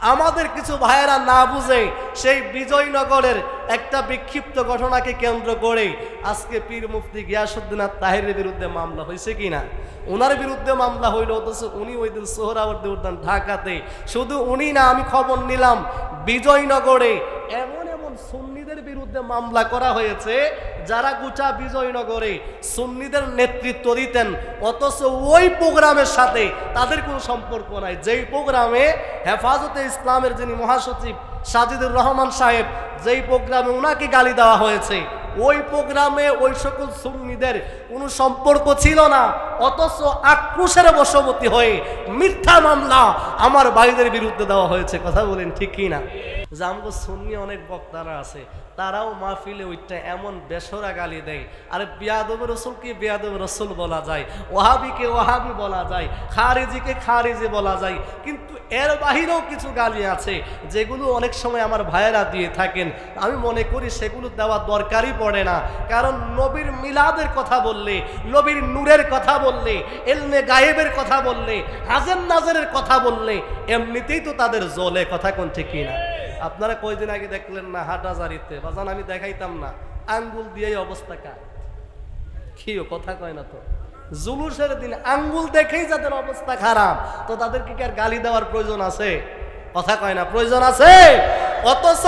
আমাদের কিছু ভাইয়েরা না বুঝে সেই বিজয়নগরের একটা বিক্ষিপ্ত ঘটনাকে কেন্দ্র করে আজকে পীর মুফতি গিয়াসুদ্দিন আর তাহিরের বিরুদ্ধে মামলা হয়েছে কিনা? ওনার বিরুদ্ধে মামলা হইল অথচ উনি ওই দিন সোহরাবর্দি উদ্যান ঢাকাতে। শুধু উনি না, আমি খবর নিলাম, বিজয়নগরে এমন এমন সুন্নিদের বিরুদ্ধে মামলা করা হয়েছে, যারা গুচা বিজয়নগরে সুন্নিদের নেতৃত্ব দিতেন, অথচ ওই প্রোগ্রামের সাথে তাদের কোনো সম্পর্ক নাই। যেই প্রোগ্রামে হেফাজতে ইসলামের যিনি মহাসচিব সাজিদুর রহমান সাহেব, যেই প্রোগ্রামে ওনাকে গালি দেওয়া হয়েছে ওই প্রোগ্রামে ওই সকল সুন্নিদের কোনো সম্পর্ক ছিল না, অথচ আক্রোশের বশবর্তী হয়ে মিথ্যা মামলা আমার ভাইদের বিরুদ্ধে দেওয়া হয়েছে। কথা বলেন ঠিক কি না যে আমগো সুন্নি অনেক বক্তারা আছে, তারাও মাহফিলে ওইটা এমন বেসরা গালি দেয়, আরে বিয়াদব রসুলকে বিয়াদব রসুল বলা যায় ওহাবিকে ওহাবি বলা যায় খারিজিকে খারিজি বলা যায়, কিন্তু এর বাহিরেও কিছু গালি আছে, যেগুলো অনেক সময় আমার ভাইয়েরা দিয়ে থাকেন। আমি মনে করি সেগুলো দেওয়া দরকারই পড়ে না। কারণ নবীর মিলাদের কথা বললে, নবীর নূরের কথা বললে, এলমে গায়েবের কথা বললে, হাজের নাজেরের কথা বললে, এমনিতেই তো তাদের জলে কথা কোন ঠিক কিনা আপনারা কয়দিন আগে দেখলেন না হাটাজারিতে বাজান, আমি দেখাইতাম না। আঙ্গুল দিয়েই অবস্থা কার? কিও, কথা কয় না তো। জুলুসের দিন আঙ্গুল দেখেই যাদের অবস্থা খারাপ, তো তাদেরকে কি আর গালি দেওয়ার প্রয়োজন আছে? কথা কয় না, প্রয়োজন আছে? অথচ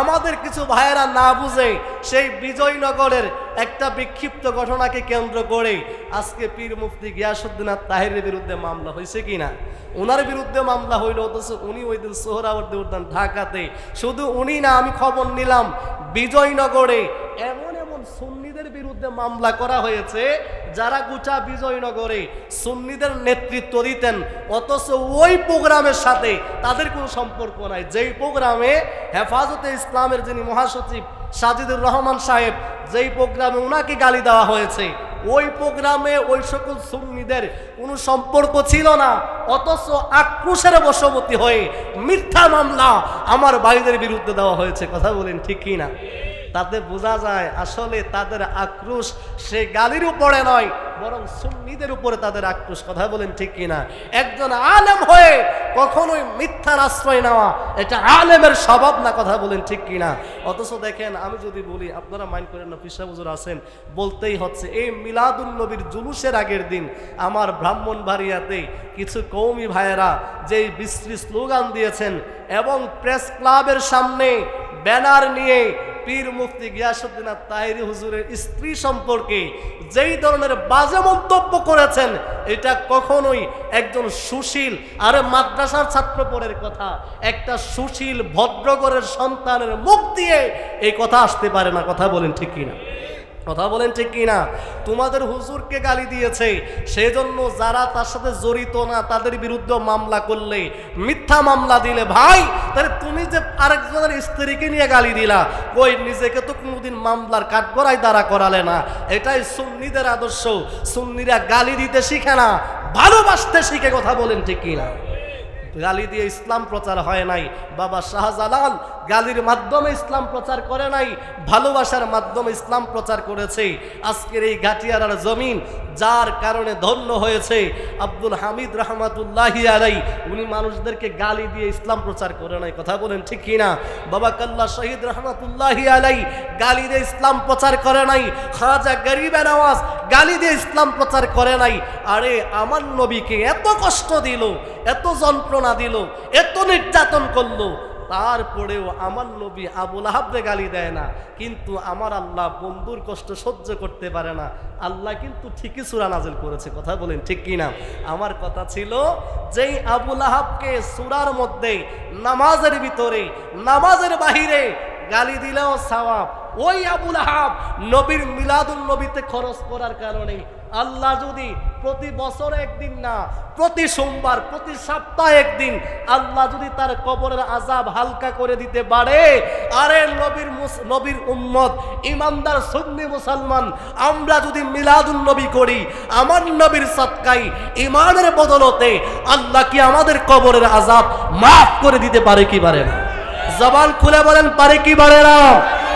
আমাদের কিছু ভাইয়েরা না বুঝে সেই বিজয়নগরের একটা বিক্ষিপ্ত ঘটনাকে কেন্দ্র করে আজকে পীর মুফতি গিয়াসুদ্দিন আর তাহিরের বিরুদ্ধে মামলা হয়েছে কিনা? ওনার বিরুদ্ধে মামলা হইল অথচ উনি ওই দিন সোহরাবর্তী উদ্যান ঢাকাতে। শুধু উনি না, আমি খবর নিলাম, বিজয়নগরে এমন এমন সুন্নিদের বিরুদ্ধে মামলা করা হয়েছে যারা গুচা বিজয়নগরে সুন্নিদের নেতৃত্ব দিতেন, অথচ ওই প্রোগ্রামের সাথে তাদের কোনো সম্পর্ক নাই। যেই প্রোগ্রামে হেফাজতে ইসলামের যিনি মহাসচিব সাজিদুর রহমান সাহেব, যেই প্রোগ্রামে ওনাকে গালি দেওয়া হয়েছে, ওই প্রোগ্রামে ওই সকল সুন্নিদের কোনো সম্পর্ক ছিল না, অথচ আক্রোশের বশবর্তী হয়ে মিথ্যা মামলা আমার ভাইদের বিরুদ্ধে দেওয়া হয়েছে। কথা বলেন ঠিক কি না তাতে বোঝা যায় আসলে তাদের আক্রোশ সে গালির উপরে নয়, বরং সুন্নিদের উপরে তাদের আক্রোশ। কথা বলেন, ঠিক কিনা একজন আলেম হয়ে কখনোই মিথ্যার আশ্রয় নেওয়া, এটা আলেমের স্বভাব না কথা বলেন, ঠিক কিনা অথচ দেখেন, আমি যদি বলি, আপনারা মাইন্ড করেন না, পিসা বুজুর আছেন, বলতেই হচ্ছে, এই মিলাদুল নবীর জুলুসের আগের দিন আমার ব্রাহ্মণ বাড়িয়াতে কিছু কৌমি ভাইয়েরা যেই বিশ্রী স্লোগান দিয়েছেন, এবং প্রেস ক্লাবের সামনে ব্যানার নিয়ে পীর মুফতি গিয়াসুদ্দিন তাইরি হুজুরের স্ত্রী সম্পর্কে যেই ধরনের বাজে মন্তব্য করেছেন, এটা কখনোই একজন সুশীল, আরে মাদ্রাসার ছাত্র পড়ের কথা, একটা সুশীল ভদ্রগরের সন্তানের মুখ দিয়ে এই কথা আসতে পারে না, কথা বলেন ঠিক কিনা? কথা বলেন ঠিক কিনা? তোমাদের হুজুরকে গালি দিয়েছে, সেজন্য যারা তার সাথে জড়িত না, তাদের বিরুদ্ধে মামলা করলে, মিথ্যা মামলা দিলে ভাই, তাহলে তুমি যে আরেকজনের স্ত্রীকে নিয়ে গালি দিলা, কই নিজেকে তো কোনোদিন মামলার কাঠগড়াই দ্বারা করালে না। এটাই সুন্নিদের আদর্শ, সুন্নিরা গালি দিতে শিখে না, ভালোবাসতে শিখে, কথা বলেন ঠিক কিনা? গালি দিয়ে ইসলাম প্রচার হয় নাই। বাবা শাহজালাল গালির মাধ্যমে ইসলাম প্রচার করে নাই, ভালোবাসার মাধ্যমে ইসলাম প্রচার করেছে। আজকের এই গাটিয়ারার জমিন, যার কারণে ধন্য হয়েছে আব্দুল হামিদ রহমাতুল্লাহি আলাই উনি মানুষদেরকে গালি দিয়ে ইসলাম প্রচার করে নাই, কথা বলেন ঠিক কিনা? বাবা কাল্লা শহীদ রহমাতুল্লাহি আলাই গালি দিয়ে ইসলাম প্রচার করে নাই। খাজা গরিব নওয়াজ গালি দিয়ে ইসলাম প্রচার করে নাই। আরে, আমার নবীকে এত কষ্ট দিল, এত যন্ত্রণা দিল, এত নির্যাতন করল তারপরেও আমার নবী আবুল আহাবরে গালি দেয় না। কিন্তু আমার আল্লাহ বন্ধুর কষ্ট সহ্য করতে পারে না। আল্লাহ কিন্তু ঠিকই সুরা নাজিল করেছে, কথা বলেন ঠিক কি না? আমার কথা ছিল যেই আবুল আহাবকে সুরার মধ্যে নামাজের ভিতরে, নামাজের বাহিরে গালি দিলেও সওয়াব ওই আবুল আহাব নবীর মিলাদুল নবীতে খরচ করার কারণে আল্লাহ যদি প্রতি বছর একদিন না, প্রতি সোমবার, প্রতি সপ্তাহে একদিন আল্লাহ যদি তার কবরের আজাব হালকা করে দিতে পারে, আরে নবীর নবীর উম্মত, ইমানদার সুন্নি মুসলমান, আমরা যদি মিলাদুল নবী করি, আমার নবীর সৎকাই ইমানের বদলতে আল্লাহ কি আমাদের কবরের আজাব মাফ করে দিতে পারে কি পারে না? জবান খুলে বলেন, পারে কি পারে না?